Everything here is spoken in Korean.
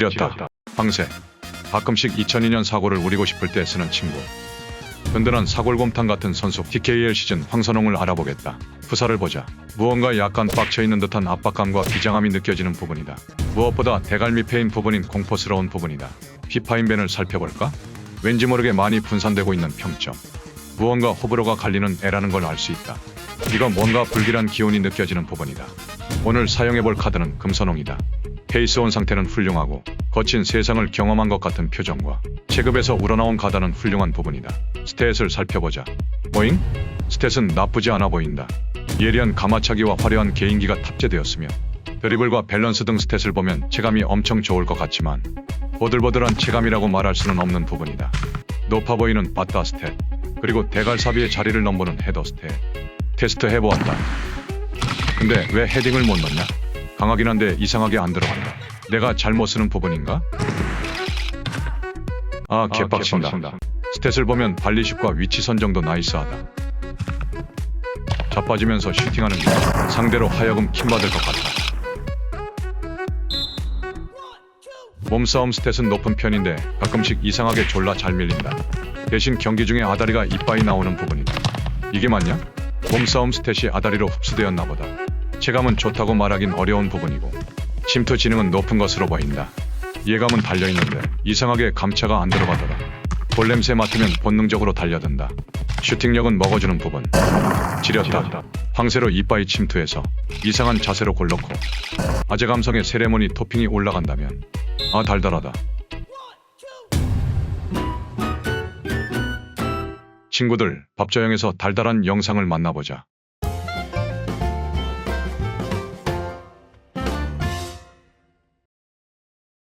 지렸다. 황새. 가끔씩 2002년 사고를 우리고 싶을 때 쓰는 친구. 든든한 사골곰탕 같은 선수 TKL 시즌 황선홍을 알아보겠다. 프사를 보자. 무언가 약간 빡쳐있는 듯한 압박감과 비장함이 느껴지는 부분이다. 무엇보다 대갈미 패인 부분인 공포스러운 부분이다. 피파인벤을 살펴볼까? 왠지 모르게 많이 분산되고 있는 평점. 무언가 호불호가 갈리는 애라는 걸 알 수 있다. 이건 뭔가 불길한 기운이 느껴지는 부분이다. 오늘 사용해볼 카드는 금선홍이다. 페이스 온 상태는 훌륭하고 거친 세상을 경험한 것 같은 표정과 체급에서 우러나온 가다는 훌륭한 부분이다. 스탯을 살펴보자. 뭐잉? 스탯은 나쁘지 않아 보인다. 예리한 가마차기와 화려한 개인기가 탑재되었으며 드리블과 밸런스 등 스탯을 보면 체감이 엄청 좋을 것 같지만 보들보들한 체감이라고 말할 수는 없는 부분이다. 높아 보이는 바타 스탯 그리고 대갈사비의 자리를 넘보는 헤더 스탯 테스트 해보았다. 근데 왜 헤딩을 못 넣냐? 강하긴 한데 이상하게 안 들어간다. 내가 잘못 쓰는 부분인가? 아, 개빡친다. 스탯을 보면 발리슛과 위치 선정도 나이스하다. 자빠지면서 슈팅하는 게 상대로 하여금 킴받을 것 같다. 몸싸움 스탯은 높은 편인데 가끔씩 이상하게 졸라 잘 밀린다. 대신 경기 중에 아다리가 이빠이 나오는 부분이다. 이게 맞냐? 몸싸움 스탯이 아다리로 흡수되었나 보다. 체감은 좋다고 말하긴 어려운 부분이고 침투 지능은 높은 것으로 보인다. 예감은 달려있는데 이상하게 감차가 안 들어가더라. 볼냄새 맡으면 본능적으로 달려든다. 슈팅력은 먹어주는 부분. 지렸다. 황새로 이빠이 침투해서 이상한 자세로 골넣고 아재 감성의 세레모니 토핑이 올라간다면 아 달달하다. 친구들, 밥저형에서 달달한 영상을 만나보자.